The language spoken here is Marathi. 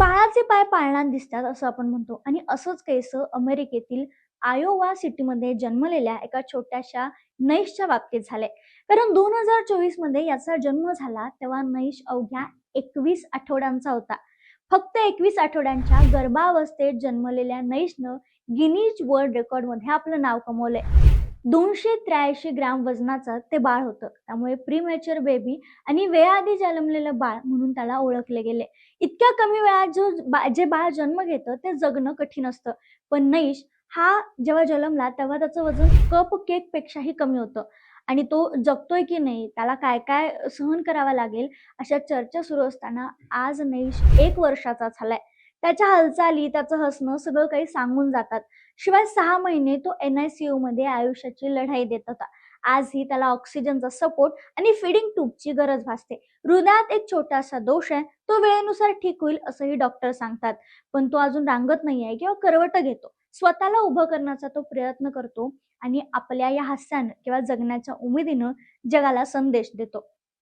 बाळाचे पाय पाळणात दिसतात असं आपण म्हणतो. आणि असंच केस अमेरिकेतील आयोवा सिटीमध्ये जन्मलेल्या एका छोट्याशा नैशच्या बाबतीत झाले. कारण दोन हजार चोवीसमध्ये याचा जन्म झाला तेव्हा नैश अवघ्या एकवीस आठवड्यांचा होता. फक्त एकवीस आठवड्यांच्या गर्भावस्थेत जन्मलेल्या नैशनं गिनीज वर्ल्ड रेकॉर्डमध्ये आपलं नाव कमवलंय. दोनशे त्र्याऐंशी ग्रॅम वजनाचं ते बाळ होतं. त्यामुळे प्रीमॅच्युअर बेबी आणि वेळाआधी जन्मलेलं बाळ म्हणून त्याला ओळखले गेले. इतक्या कमी वेळात जो बा- जे बाळ जन्म घेतं ते जगणं कठीण असतं. पण नैश हा जेव्हा जन्मला तेव्हा त्याचं वजन कप केक पेक्षाही कमी होतं. आणि तो जगतोय की नाही त्याला काय काय सहन करावा लागेल अशा चर्चा सुरू असताना आज नैश एक वर्षाचा झालाय. त्याच्या हालचाली त्याचं हसणं सगळं काही सांगून जातात. शिवाय सहा महिने तो एन आय सी यू मध्ये आयुष्याची लढाई देत होता. आजही त्याला ऑक्सिजनचा सपोर्ट आणि फिडिंग ट्यूबची गरज भासते. हृदयात एक छोटासा दोष आहे तो वेळेनुसार ठीक होईल असंही डॉक्टर सांगतात. पण तो अजून रांगत नाहीये किंवा करवट घेतो. स्वतःला उभं करण्याचा तो प्रयत्न करतो आणि आपल्या या हास्यानं किंवा जगण्याच्या उमेदीनं जगाला संदेश देतो.